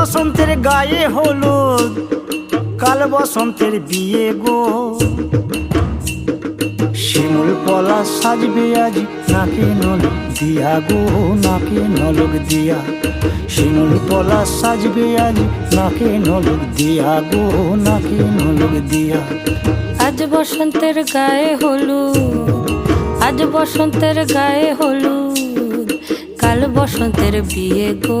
বসন্তের গায়ে হলুদ, কাল বসন্তের বিয়ে গো। শিমুল পলা সাজবে আজ, নাকে নলক দিয়া গো, নাকে নলক দিয়া। শিমুল পলা সাজবে আজ, নাকে নলক দিয়া গো, নাকে নলক দিয়া। আজ বসন্তের গায়ে হলুদ, আজ বসন্তের গায়ে হলুদ, কাল বসন্তের বিয়ে গো।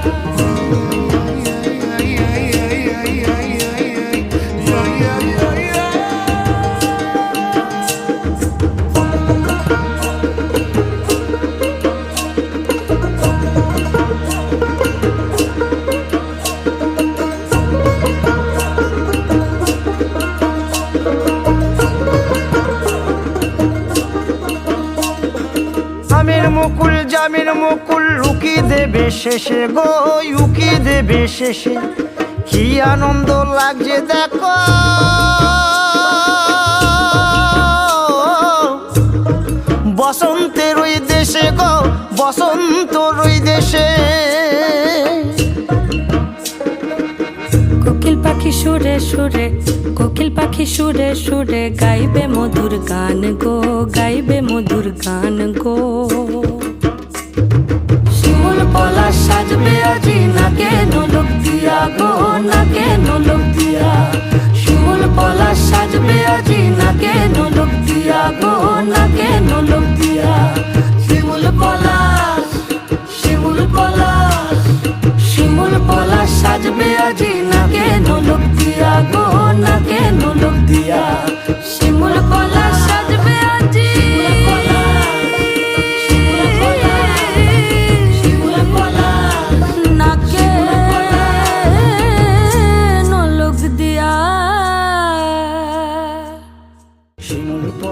মুকুল, জামের মুকুল লুকি দেবে শেষে গো, উকি দেবে শেষে। কি আনন্দ লাগছে দেখো। বসন্তের ওই দেশে গো বসন্ত ওই দেশে। কোকিল পাখি সুরে সুরে, কোকিল পাখি সুরে সুরে, গাইবে মধুর গান গো, গাইবে মধুর গান গো। সাজবে আজি নাকে নলক দিয়া গো নাকে নলক দিয়া শিমুল পলা সাজবে আজি নাকে নলক দিয়া গো নাকে নলক দিয়া শিমুল পলা শিমুল পলা শিমুল পলা সাজবে আজি নাকে নলক দিয়া গো নাকে নলক দিয়া